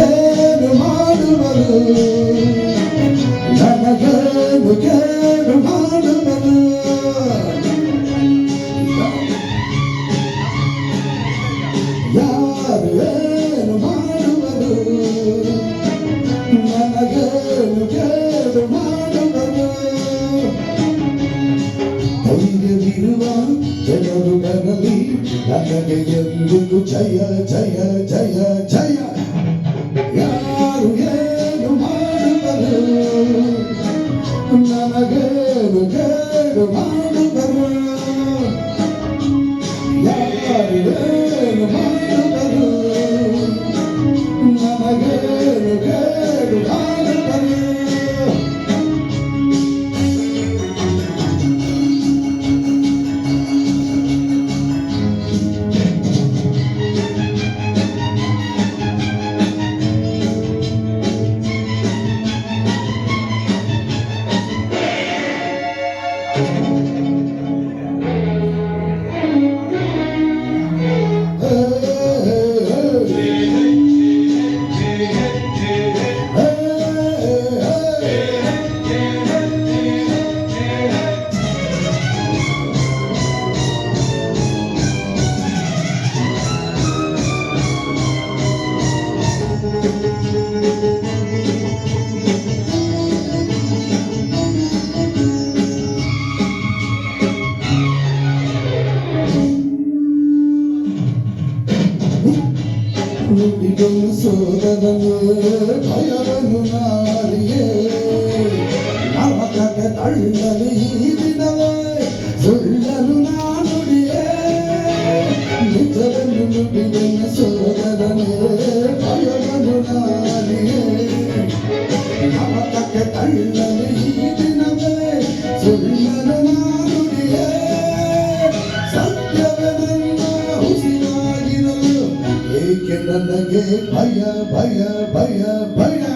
ಏನು ಮಾಡುವರು ನನಗೇನು ಕೇಳು ಮಾಡುವರು ಯಾರು ಏನು ಮಾಡುವರು ನನಗೇನು ಕೇಳು ಮಾಡುವರು ಧೈರ್ಯವಿರುವ ಜನರು ಬರಲಿ ನನಗೆ ಎಂದಿಗೂ ಜಯ ಜಯ ಜಯ ಜಯ சோதனு பயவனு நாரியே நமக்கக தள்ளலு ஈதினவே சொல்லலு நானுடியே நிஜவனு நுடிவன சோதனு பயவனு நாரியே நமக்கக தள்ளலு ಏಕೆ ನನಗೆ ಭಯ ಭಯ ಭಯ ಭಯ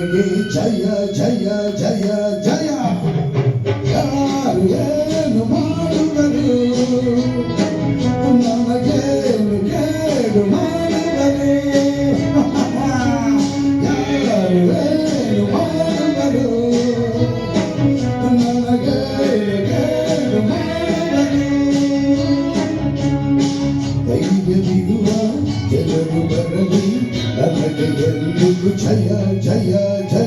అందరికీ జయ జయ జయ జయ ಯಾರು ಏನು ಮಾಡುವರು ನಮಗೇನು ಕೇಳು ಮಾಡುವರೆ ಯಾರು ಏನು ಮಾಡುವರು ನಮಗೇನು ಕೇಳು ಮಾಡುವರೆ ಧೈರ್ಯವಿರುವ ಜನರು ಬರಲಿ జయ జయ జయ